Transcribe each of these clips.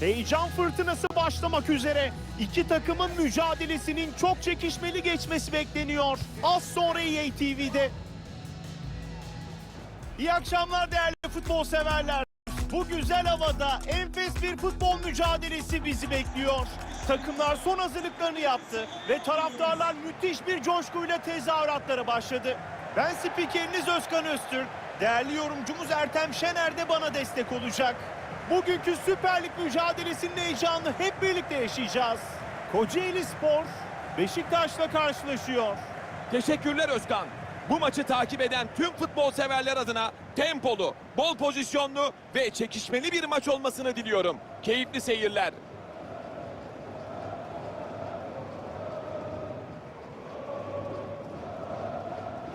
Heyecan fırtınası başlamak üzere. İki takımın mücadelesinin çok çekişmeli geçmesi bekleniyor. Az sonra EA. İyi akşamlar değerli futbol severler. Bu güzel havada enfes bir futbol mücadelesi bizi bekliyor. Takımlar son hazırlıklarını yaptı ve taraftarlar müthiş bir coşkuyla tezahüratlara başladı. Ben spikeriniz Özkan Öztürk. Değerli yorumcumuz Ertem Şener de bana destek olacak. Bugünkü Süper Lig mücadelesinin heyecanını hep birlikte yaşayacağız. Kocaeli Spor Beşiktaş'la karşılaşıyor. Teşekkürler Özkan. Bu maçı takip eden tüm futbol severler adına tempolu, bol pozisyonlu ve çekişmeli bir maç olmasını diliyorum. Keyifli seyirler.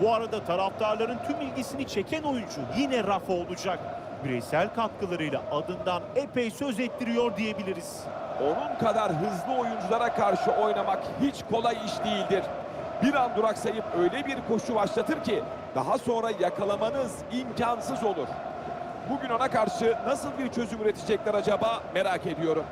Bu arada taraftarların tüm ilgisini çeken oyuncu yine Rafa olacak. Bireysel katkılarıyla adından epey söz ettiriyor diyebiliriz. Onun kadar hızlı oyunculara karşı oynamak hiç kolay iş değildir. Bir an duraksayıp öyle bir koşu başlatır ki daha sonra yakalamanız imkansız olur. Bugün ona karşı nasıl bir çözüm üretecekler acaba merak ediyorum.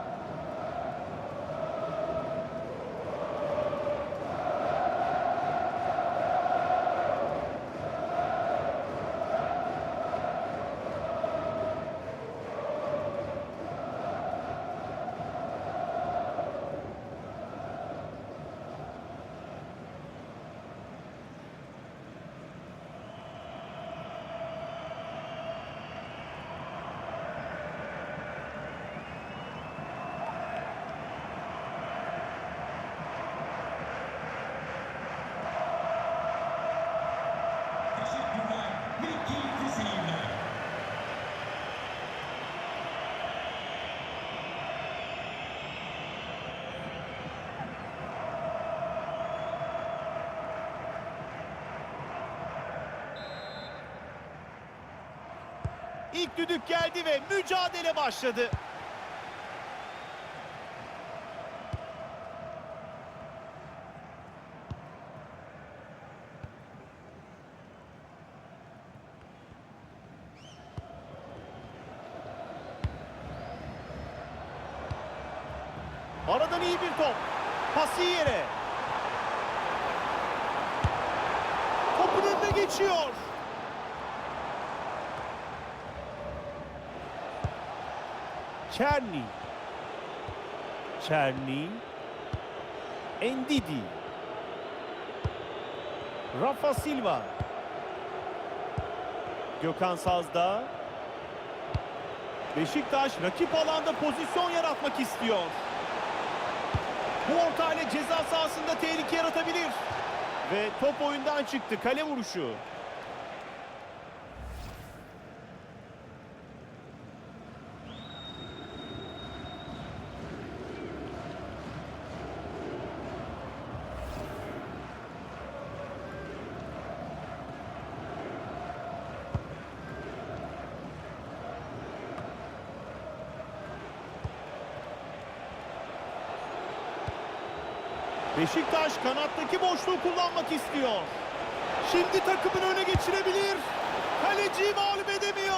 İlk düdük geldi ve mücadele başladı. Aradan iyi bir top. Pası yere. Topun önüne geçiyor. Çerni. Çerni. Endidi. Rafa Silva. Gökhan Sazda. Beşiktaş rakip alanda pozisyon yaratmak istiyor. Bu orta ile ceza sahasında tehlike yaratabilir. Ve top oyundan çıktı. Kale vuruşu. Beşiktaş kanattaki boşluğu kullanmak istiyor. Şimdi takımını öne geçirebilir. Kaleciyi mağlup edemiyor.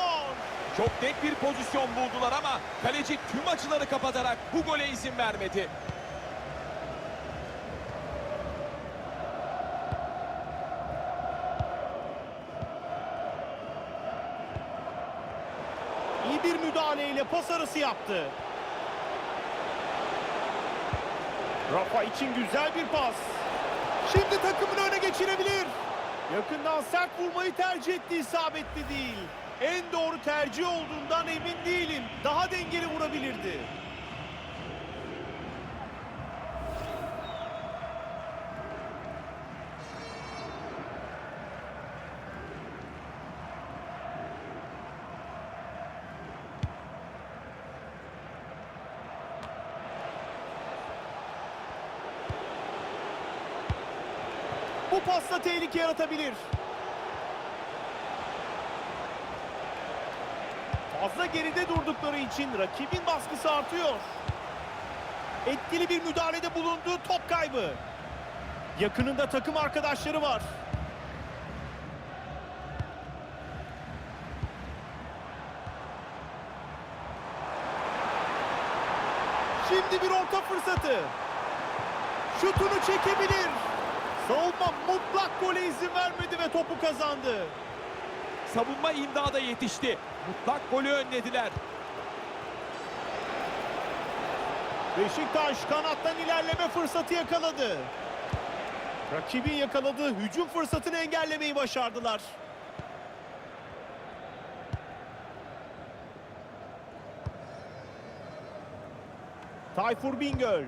Çok net bir pozisyon buldular ama kaleci tüm açıları kapatarak bu gole izin vermedi. İyi bir müdahaleyle pas arası yaptı. Rafa için güzel bir pas. Şimdi takımını öne geçirebilir. Yakından sert vurmayı tercih etti isabetli değil. En doğru tercih olduğundan emin değilim. Daha dengeli vurabilirdi. Bu pasla tehlike yaratabilir. Fazla geride durdukları için rakibin baskısı artıyor. Etkili bir müdahalede bulundu. Top kaybı. Yakınında takım arkadaşları var. Şimdi bir orta fırsatı. Şutunu çekebilir. Savunma mutlak gole izin vermedi ve topu kazandı. Savunma imdada yetişti. Mutlak golü önlediler. Beşiktaş kanattan ilerleme fırsatı yakaladı. Rakibin yakaladığı hücum fırsatını engellemeyi başardılar. Tayfur Bingöl.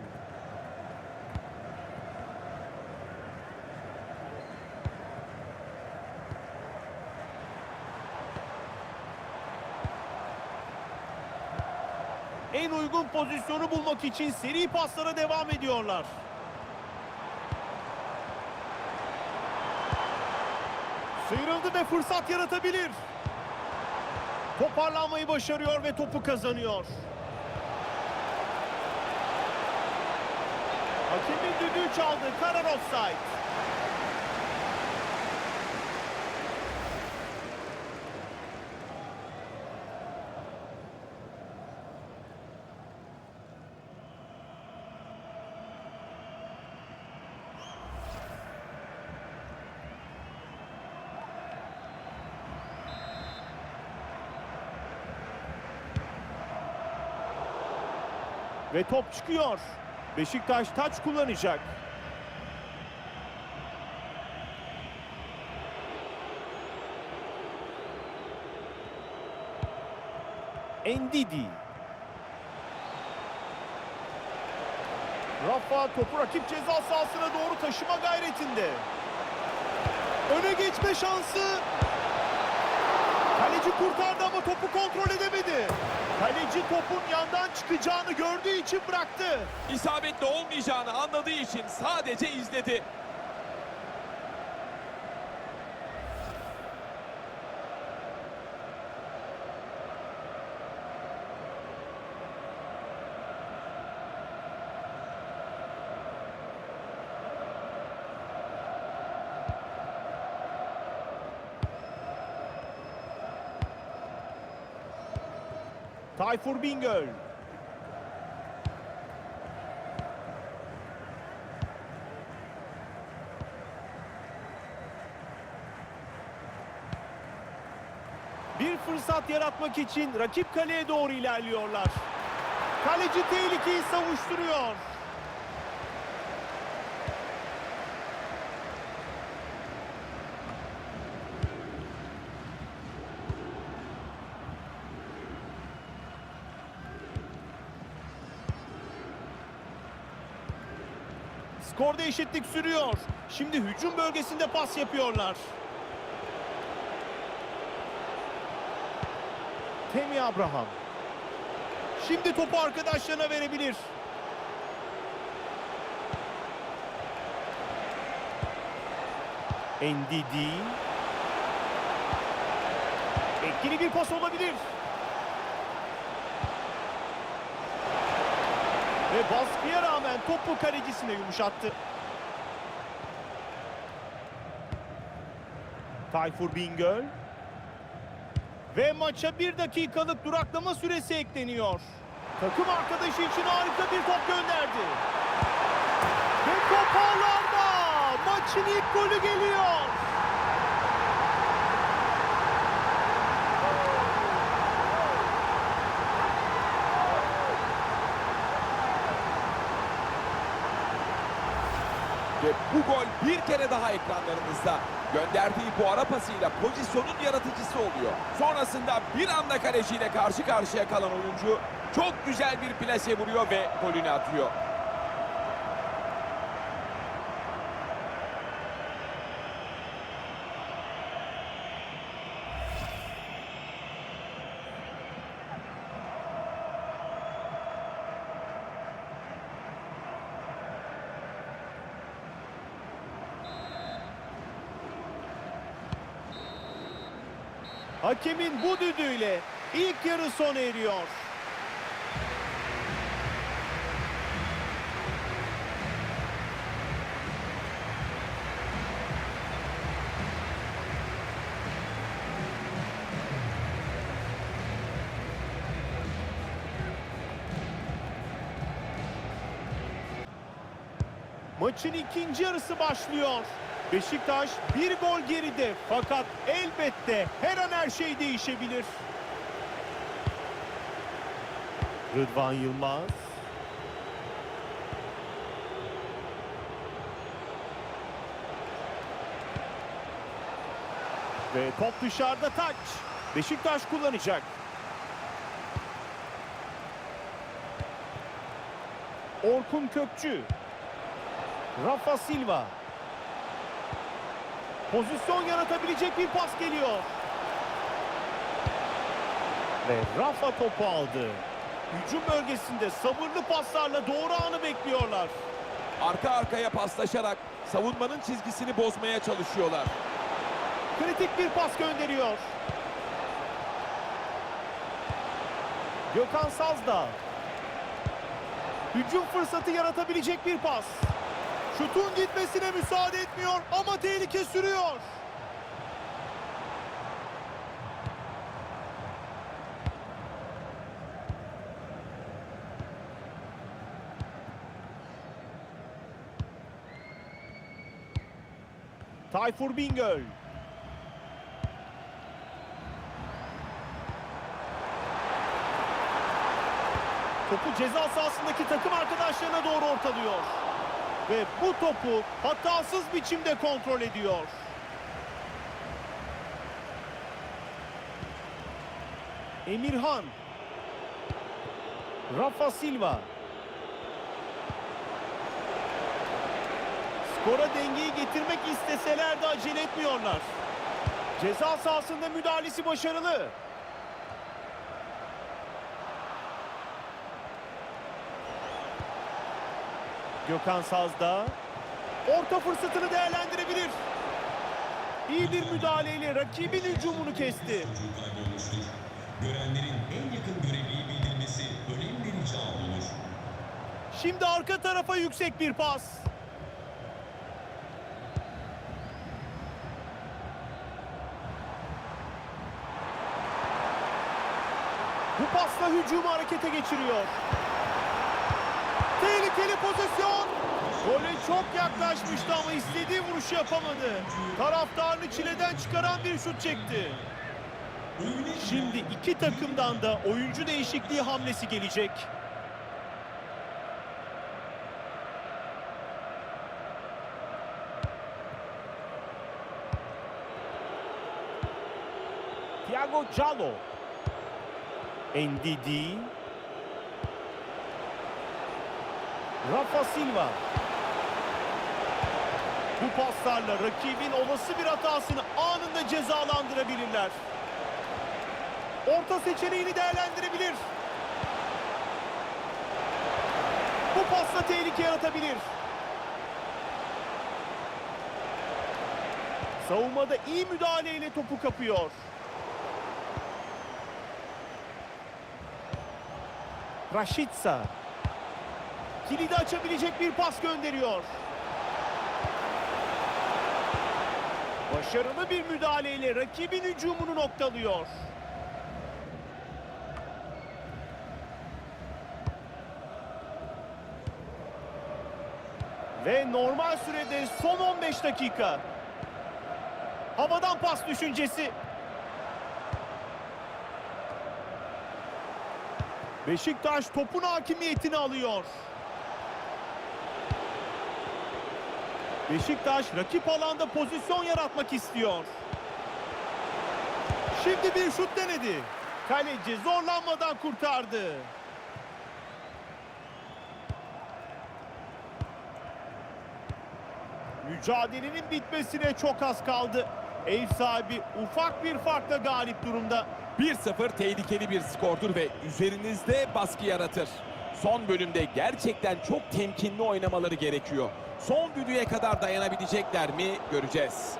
En uygun pozisyonu bulmak için seri paslara devam ediyorlar. Sıyrıldı ve fırsat yaratabilir. Toparlanmayı başarıyor ve topu kazanıyor. Hakemin düdüğü çaldı. Karar offside. Ve top çıkıyor. Beşiktaş taç kullanacak. Endidi. Rafa topu rakip ceza sahasına doğru taşıma gayretinde. Öne geçme şansı. Kaleci kurtardı ama topu kontrol edemedi. Kaleci topun yandan çıkacağını gördüğü için bıraktı. İsabetli olmayacağını anladığı için sadece izledi. Tayfur Bingöl. Bir fırsat yaratmak için rakip kaleye doğru ilerliyorlar. Kaleci tehlikeyi savuşturuyor. Skorda eşitlik sürüyor. Şimdi hücum bölgesinde pas yapıyorlar. Temi Abraham. Şimdi topu arkadaşlarına verebilir. Ndidi. Etkili bir pas olabilir. Ve baskıya rağmen topu kalecisine yumuşattı. Tayfur Bingöl. Ve maça bir dakikalık duraklama süresi ekleniyor. Takım arkadaşı için harika bir top gönderdi. Ve top. Maçın ilk golü geliyor. Ve bu gol bir kere daha ekranlarımızda. Gönderdiği bu ara pasıyla pozisyonun yaratıcısı oluyor. Sonrasında bir anda kaleciyle karşı karşıya kalan oyuncu çok güzel bir plase vuruyor ve golünü atıyor. Hakemin bu düdüğüyle ilk yarı sona eriyor. Maçın ikinci yarısı başlıyor. Beşiktaş bir gol geride fakat elbette her an her şey değişebilir. Rıdvan Yılmaz. Ve top dışarıda taç. Beşiktaş kullanacak. Orkun Kökçü. Rafa Silva. Pozisyon yaratabilecek bir pas geliyor. Ve Rafa topu aldı. Hücum bölgesinde sabırlı paslarla doğru anı bekliyorlar. Arka arkaya paslaşarak savunmanın çizgisini bozmaya çalışıyorlar. Kritik bir pas gönderiyor. Gökhan Sazdağ. Hücum fırsatı yaratabilecek bir pas. Şutun gitmesine müsaade etmiyor ama tehlike sürüyor. Tayfur Bingöl. Topu ceza sahasındaki takım arkadaşlarına doğru ortalıyor. Ve bu topu hatasız biçimde kontrol ediyor. Emirhan. Rafa Silva. Skora dengeyi getirmek isteseler de acele etmiyorlar. Ceza sahasında müdahalesi başarılı. Gökhan Sazda orta fırsatını değerlendirebilir. İyi bir müdahaleyle rakibin hücumunu kesti. Görenlerin en yakın görevliyi bildirmesi önem bir rica olur. Şimdi arka tarafa yüksek bir pas. Bu pasla hücumu harekete geçiriyor. Tehlikeli pozisyon. Gole çok yaklaşmıştı ama istediği vuruşu yapamadı. Taraftarını çileden çıkaran bir şut çekti. Şimdi iki takımdan da oyuncu değişikliği hamlesi gelecek. Thiago Calo. Ndidi. Rafa Silva. Bu paslarla rakibin olası bir hatasını anında cezalandırabilirler. Orta seçeneğini değerlendirebilir. Bu pasla tehlike yaratabilir. Savunmada iyi müdahaleyle topu kapıyor. Raşitsa. Kilidi açabilecek bir pas gönderiyor. Başarılı bir müdahaleyle rakibin hücumunu noktalıyor. Ve normal sürede son 15 dakika. Havadan pas düşüncesi. Beşiktaş topun hakimiyetini alıyor. Beşiktaş rakip alanda pozisyon yaratmak istiyor. Şimdi bir şut denedi. Kaleci zorlanmadan kurtardı. Mücadelenin bitmesine çok az kaldı. Ev sahibi ufak bir farkla galip durumda. 1-0 tehlikeli bir skordur ve üzerinizde baskı yaratır. Son bölümde gerçekten çok temkinli oynamaları gerekiyor. Son düdüğe kadar dayanabilecekler mi göreceğiz.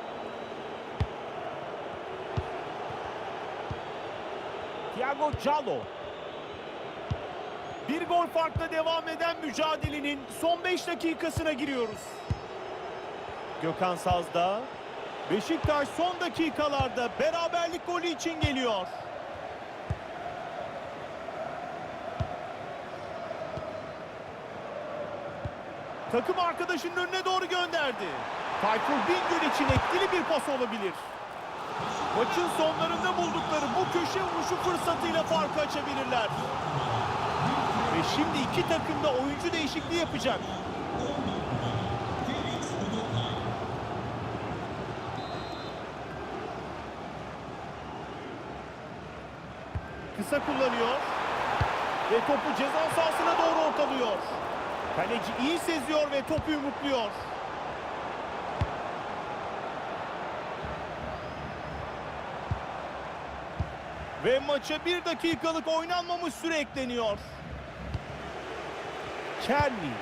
Thiago Calo. Bir gol farkla devam eden mücadelenin son 5 dakikasına giriyoruz. Gökhan Sazda. Beşiktaş son dakikalarda beraberlik golü için geliyor. Takım arkadaşının önüne doğru gönderdi. Tayfur Bingöl için etkili bir pas olabilir. Maçın sonlarında buldukları bu köşe vuruşu fırsatıyla farkı açabilirler. Ve şimdi iki takım da oyuncu değişikliği yapacak. Kısa kullanıyor. Ve topu ceza sahasına doğru ortalıyor. Kaleci iyi seziyor ve topu yumrukluyor. Ve maça bir dakikalık oynanmamış süre ekleniyor. Kelly.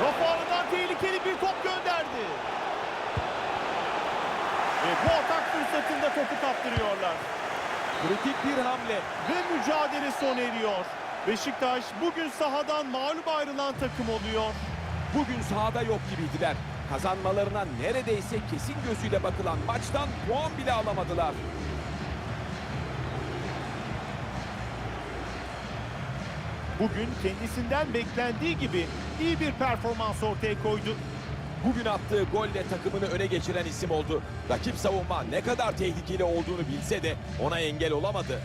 Rafael'den tehlikeli bir top gönderdi. Ve bu atak fırsatında topu kaptırıyorlar. Kritik bir hamle. Ve mücadele sona eriyor. Beşiktaş bugün sahadan mağlup ayrılan takım oluyor. Bugün sahada yok gibiydiler. Kazanmalarına neredeyse kesin gözüyle bakılan maçtan puan bile alamadılar. Bugün kendisinden beklendiği gibi iyi bir performans ortaya koydu. Bugün attığı golle takımını öne geçiren isim oldu. Rakip savunma ne kadar tehlikeli olduğunu bilse de ona engel olamadı.